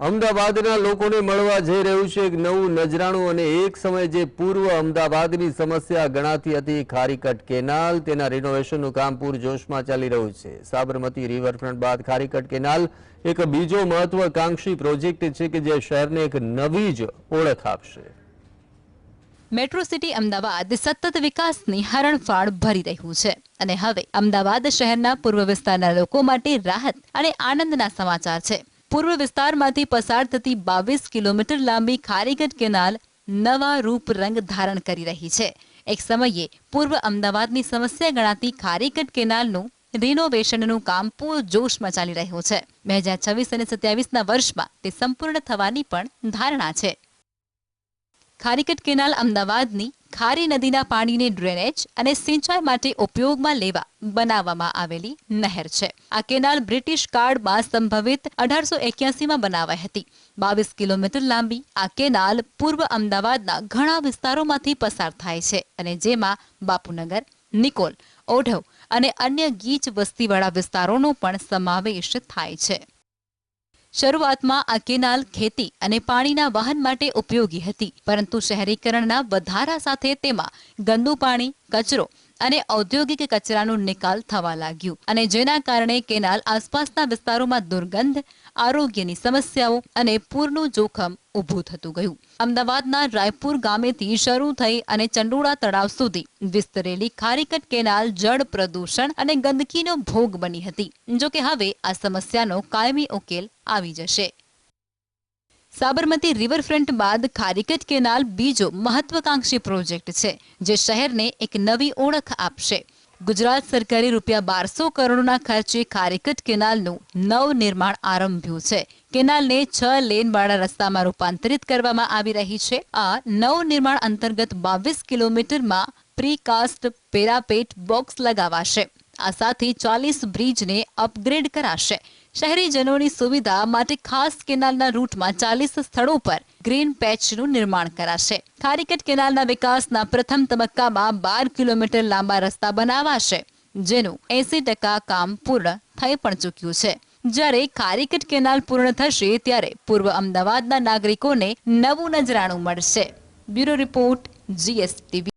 અમદાવાદના લોકોને મળવા જઈ રહ્યું છે એક નવું નજરાણું અને એક સમયે જે પૂર્વ અમદાવાદની સમસ્યા ગણાતી હતી ખારીકટ કેનાલ, તેના રિનોવેશનનું કામ પૂરજોશમાં ચાલી રહ્યું છે. સાબરમતી રિવરફ્રન્ટ બાદ ખારીકટ કેનાલ એક બીજો મહત્વકાંક્ષી પ્રોજેક્ટ છે કે જે શહેરને એક નવી જ ઓળખ આપશે. મેટ્રો સિટી અમદાવાદ સતત વિકાસની હરણફાળ ભરી રહ્યું છે અને હવે અમદાવાદ શહેરના પૂર્વ વિસ્તારના લોકો માટે રાહત અને આનંદના સમાચાર છે. પૂર્વ વિસ્તારમાંથી પસાર થતી બાવીસ કિલોમીટર લાંબી ખારીગઢ કેનાલ નવા રૂપ રંગ ધારણ કરી રહી છે. એક સમયે પૂર્વ અમદાવાદની સમસ્યા ગણાતી ખારીગઢ કેનાલનું રિનોવેશનનું કામ પૂરજોશમાં ચાલી રહ્યું છે. બે હજાર છવ્વીસ અને સત્યાવીસના વર્ષમાં તે સંપૂર્ણ થવાની પણ ધારણા છે. ખારીકટ કેનાલ અમદાવાદની ખારી નદીના પાણીને ડ્રેનેજ અને સિંચાઈ માટે ઉપયોગમાં લેવા બનાવવામાં આવેલી નહેર છે. આ કેનાલ બ્રિટિશ કાળમાં સંભવિત અઢારસો એક્યાસીમાં બનાવાઈ હતી. બાવીસ કિલોમીટર લાંબી આ કેનાલ પૂર્વ અમદાવાદના ઘણા વિસ્તારોમાંથી પસાર થાય છે અને જેમાં બાપુનગર, નિકોલ, ઓઢવ અને અન્ય ગીચ વસ્તીવાળા વિસ્તારોનો પણ સમાવેશ થાય છે. શરૂઆતમાં આ કેનાલ ખેતી અને પાણીના વાહન માટે ઉપયોગી હતી, પરંતુ શહેરીકરણના વધારા સાથે તેમાં ગંદુ પાણી, કચરો અને ઔદ્યોગિક કચરાનો નિકાલ થવા લાગ્યું. અને જેના કારણે કેનાલ આસપાસના વિસ્તારોમાં દુર્ગંધ, આરોગ્યની સમસ્યાઓ અને પૂરનું જોખમ ઊભું થતું ગયું. અમદાવાદના રાયપુર ગામેથી શરૂ થઈ અને ચંડોળા તળાવ સુધી વિસ્તરેલી ખારીકટ કેનાલ જળ પ્રદૂષણ અને ગંદકીનો ભોગ બની હતી. જોકે હવે આ સમસ્યાનો કાયમી ઉકેલ આવી જશે. સાબરમતી રિવરફ્રન્ટ બાદ ખારીકટ કેનાલ બીજો મહત્વકાંક્ષી પ્રોજેક્ટ છે, જે શહેરને એક નવી ઓળખ આપશે. ગુજરાત સરકારે રૂપિયા બારસો કરોડના ખર્ચે ખારીકટ કેનાલનું નવ નિર્માણ આરંભ્યું છે. કેનાલને છ લેનવાળા રસ્તામાં રૂપાંતરિત કરવામાં આવી રહી છે. આ નવ નિર્માણ અંતર્ગત બાવીસ કિલોમીટરમાં પ્રીકાસ્ટ, પેરાપેટ બોક્સ લગાવાશે. આ સાથે ચાલીસ બ્રિજને અપગ્રેડ કરાશે. શહેરીજનોની સુવિધા માટે ખાસ કેનાલના રૂટમાં ચાલીસ સ્થળો પર ગ્રીન પેચનું નિર્માણ કરાશે. ખારીકટ કેનાલના વિકાસના પ્રથમ તબક્કામાં બાર કિલોમીટર લાંબા રસ્તા બનાવાશે, જેનું એસી ટકા કામ પૂર્ણ થઈ પણ ચૂક્યું છે. જ્યારે ખારીકટ કેનાલ પૂર્ણ થશે ત્યારે પૂર્વ અમદાવાદના નાગરિકોને નવું નજરાણું મળશે. Bureau report, GSTV.